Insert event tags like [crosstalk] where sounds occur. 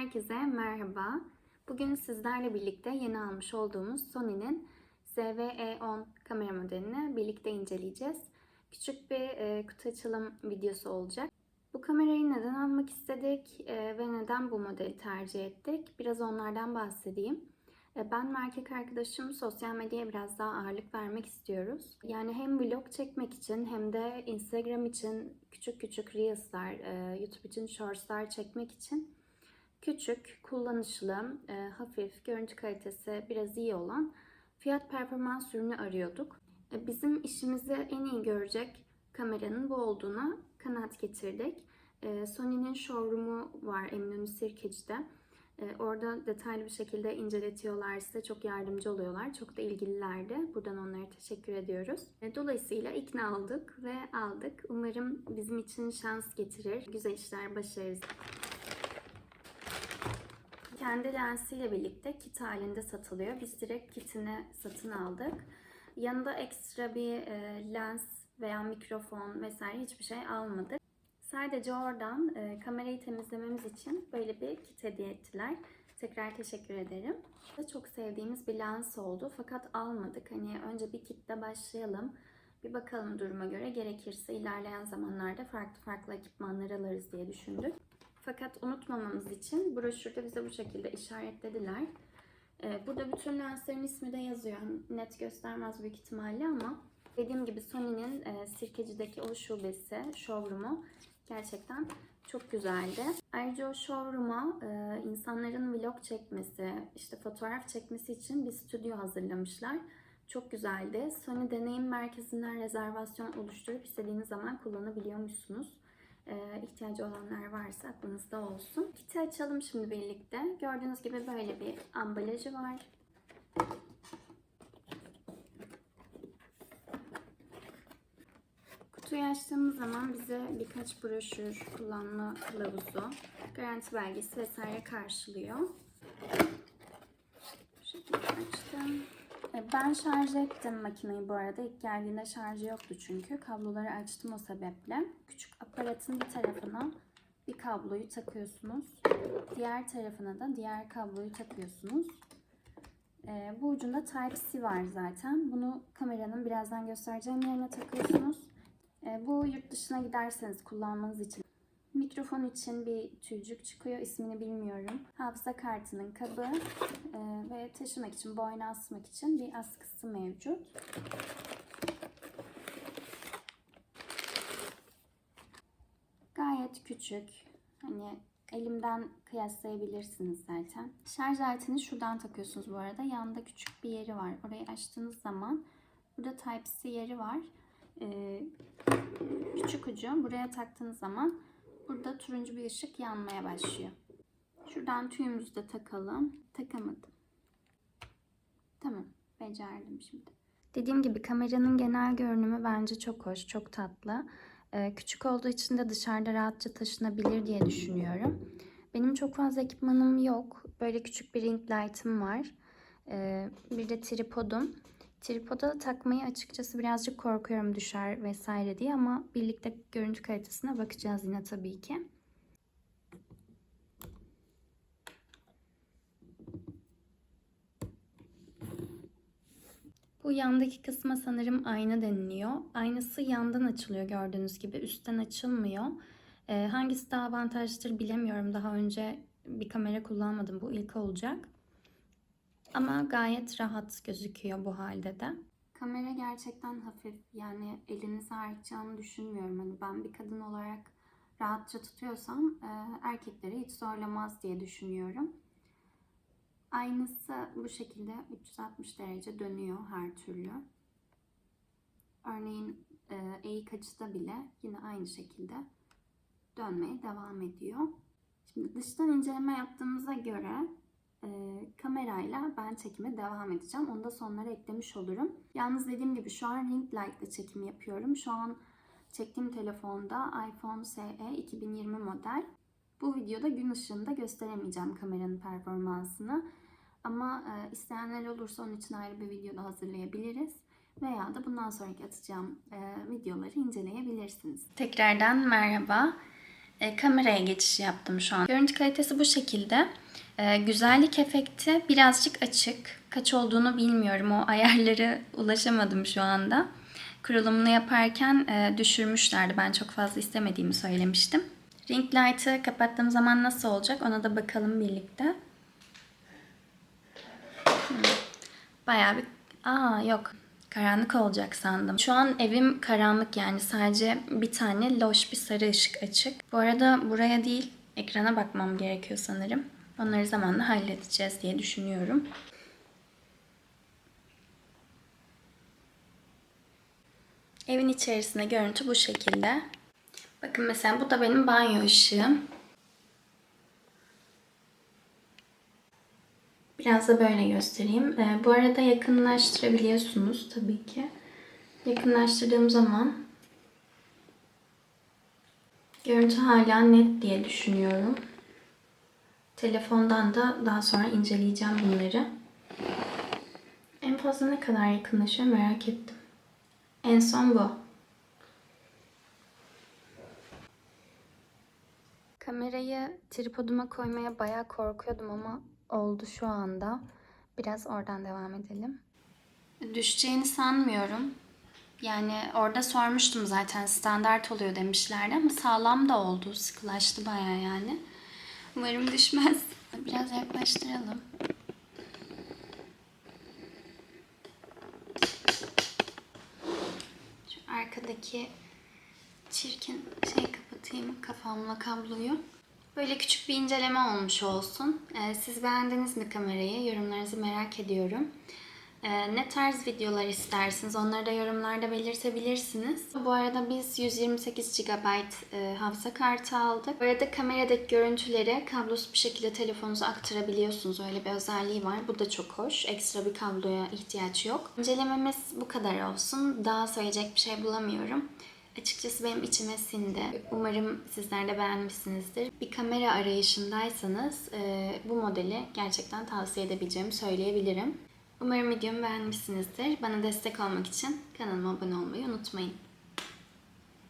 Herkese merhaba. Bugün sizlerle birlikte yeni almış olduğumuz Sony'nin ZV-E10 kamera modelini birlikte inceleyeceğiz. Küçük bir e, kutu açılım videosu olacak. Bu kamerayı neden almak istedik e, ve neden bu modeli tercih ettik? Biraz onlardan bahsedeyim. E, Ben ve erkek arkadaşım sosyal medyaya biraz daha ağırlık vermek istiyoruz. Yani hem vlog çekmek için hem de Instagram için küçük küçük Reels'lar, YouTube için Shorts'lar çekmek için küçük, kullanışlı, e, hafif, görüntü kalitesi biraz iyi olan fiyat performans ürünü arıyorduk. E, Bizim işimizi en iyi görecek kameranın bu olduğuna kanaat getirdik. E, Sony'nin showroom'u var Eminönü Sirkeci'de. E, Orada detaylı bir şekilde inceletiyorlar size, çok yardımcı oluyorlar. Çok da ilgililerdi. Buradan onlara teşekkür ediyoruz. E, Dolayısıyla ikna olduk ve aldık. Umarım bizim için şans getirir. Güzel işler başarırız. Kendi lensiyle birlikte kit halinde satılıyor. Biz direkt kitini satın aldık. Yanında ekstra bir e, lens veya mikrofon vesaire hiçbir şey almadık. Sadece oradan e, kamerayı temizlememiz için böyle bir kit hediye ettiler. Tekrar teşekkür ederim. Çok sevdiğimiz bir lens oldu fakat almadık. Hani önce bir kitle başlayalım. Bir bakalım duruma göre gerekirse ilerleyen zamanlarda farklı farklı ekipmanlar alırız diye düşündük. Fakat unutmamamız için broşürde bize bu şekilde işaretlediler. Ee, Burada bütün lenslerin ismi de yazıyor. Net göstermez büyük ihtimalle ama dediğim gibi Sony'nin e, Sirkeci'deki o şubesi, showroom'u gerçekten çok güzeldi. Ayrıca o showroom'a e, insanların vlog çekmesi, işte fotoğraf çekmesi için bir stüdyo hazırlamışlar. Çok güzeldi. Sony Deneyim Merkezi'nden rezervasyon oluşturup istediğiniz zaman kullanabiliyormuşsunuz. Ee, ihtiyacı olanlar varsa aklınızda olsun. Kiti açalım şimdi birlikte. Gördüğünüz gibi böyle bir ambalajı var. Kutuyu açtığımız zaman bize birkaç broşür, kullanma kılavuzu, garanti belgesi vesaire karşılıyor. Bu şekilde açtım. E, Ben şarj ettim makineyi bu arada. İlk geldiğinde şarjı yoktu çünkü. Kabloları açtım o sebeple. Küçük aparatın bir tarafına bir kabloyu takıyorsunuz. Diğer tarafına da diğer kabloyu takıyorsunuz. E, bu ucunda Type-C var zaten. Bunu kameranın birazdan göstereceğim yerine takıyorsunuz. E, bu yurt dışına giderseniz kullanmanız için Mikrofon için bir tüycük çıkıyor. ismini bilmiyorum. Hafıza kartının kabı e, ve taşımak için, boyna asmak için bir askısı mevcut. Gayet küçük. Hani elimden kıyaslayabilirsiniz zaten. Şarj aletini şuradan takıyorsunuz bu arada. Yanında küçük bir yeri var. Orayı açtığınız zaman burada Type-C yeri var. Ee, küçük ucu buraya taktığınız zaman burada turuncu bir ışık yanmaya başlıyor. Şuradan tüyümüzü de takalım. Takamadım. Tamam. Becerdim şimdi. Dediğim gibi kameranın genel görünümü bence çok hoş, çok tatlı. Ee, küçük olduğu için de dışarıda rahatça taşınabilir diye düşünüyorum. Benim çok fazla ekipmanım yok. Böyle küçük bir ring light'ım var. Ee, bir de tripodum. Tripoda takmayı açıkçası birazcık korkuyorum düşer vesaire diye ama birlikte görüntü kalitesine bakacağız yine tabii ki. Bu yandaki kısma sanırım ayna deniliyor. Aynası yandan açılıyor gördüğünüz gibi. Üstten açılmıyor. Ee, hangisi daha avantajlıdır bilemiyorum. Daha önce bir kamera kullanmadım. Bu ilk olacak. Ama gayet rahat gözüküyor bu halde de. Kamera gerçekten hafif. Yani elinizi ağrıtacağını düşünmüyorum. Hani ben bir kadın olarak rahatça tutuyorsam e, erkekleri hiç zorlamaz diye düşünüyorum. Aynısı bu şekilde 360 derece dönüyor her türlü. Örneğin e, eğik açıda bile yine aynı şekilde dönmeye devam ediyor. Şimdi dıştan inceleme yaptığımıza göre e, kamerayla ben çekime devam edeceğim. Onu da sonlara eklemiş olurum. Yalnız dediğim gibi şu an ring light ile çekim yapıyorum. Şu an çektiğim telefonda iPhone SE 2020 model. Bu videoda gün ışığında gösteremeyeceğim kameranın performansını. Ama e, isteyenler olursa onun için ayrı bir video da hazırlayabiliriz. Veya da bundan sonraki atacağım e, videoları inceleyebilirsiniz. Tekrardan merhaba. E, kameraya geçiş yaptım şu an. Görüntü kalitesi bu şekilde. E, güzellik efekti birazcık açık. Kaç olduğunu bilmiyorum. O ayarları [laughs] ulaşamadım şu anda. Kurulumunu yaparken e, düşürmüşlerdi. Ben çok fazla istemediğimi söylemiştim. Ring light'ı kapattığım zaman nasıl olacak ona da bakalım birlikte. Hmm. Bayağı bir... Aa yok. Karanlık olacak sandım. Şu an evim karanlık yani sadece bir tane loş bir sarı ışık açık. Bu arada buraya değil ekrana bakmam gerekiyor sanırım. Onları zamanla halledeceğiz diye düşünüyorum. Evin içerisinde görüntü bu şekilde. Bakın mesela bu da benim banyo ışığım. Biraz da böyle göstereyim. Ee, bu arada yakınlaştırabiliyorsunuz tabii ki. Yakınlaştırdığım zaman görüntü hala net diye düşünüyorum. Telefondan da daha sonra inceleyeceğim bunları. En fazla ne kadar yakınlaşıyor merak ettim. En son bu. Kamerayı tripoduma koymaya bayağı korkuyordum ama oldu şu anda. Biraz oradan devam edelim. Düşeceğini sanmıyorum. Yani orada sormuştum zaten standart oluyor demişlerdi ama sağlam da oldu. Sıkılaştı bayağı yani. Umarım düşmez. Biraz yaklaştıralım. Şu arkadaki çirkin şey kapatayım kafamla kabloyu. Böyle küçük bir inceleme olmuş olsun. Ee, siz beğendiniz mi kamerayı? Yorumlarınızı merak ediyorum. Ee, ne tarz videolar istersiniz? Onları da yorumlarda belirtebilirsiniz. Bu arada biz 128 GB e, hafıza kartı aldık. Bu arada kameradaki görüntüleri kablosuz bir şekilde telefonunuza aktarabiliyorsunuz. Öyle bir özelliği var. Bu da çok hoş. Ekstra bir kabloya ihtiyaç yok. İncelememiz bu kadar olsun. Daha söyleyecek bir şey bulamıyorum. Açıkçası benim içime sindi. Umarım sizler de beğenmişsinizdir. Bir kamera arayışındaysanız e, bu modeli gerçekten tavsiye edebileceğimi söyleyebilirim. Umarım videomu beğenmişsinizdir. Bana destek olmak için kanalıma abone olmayı unutmayın.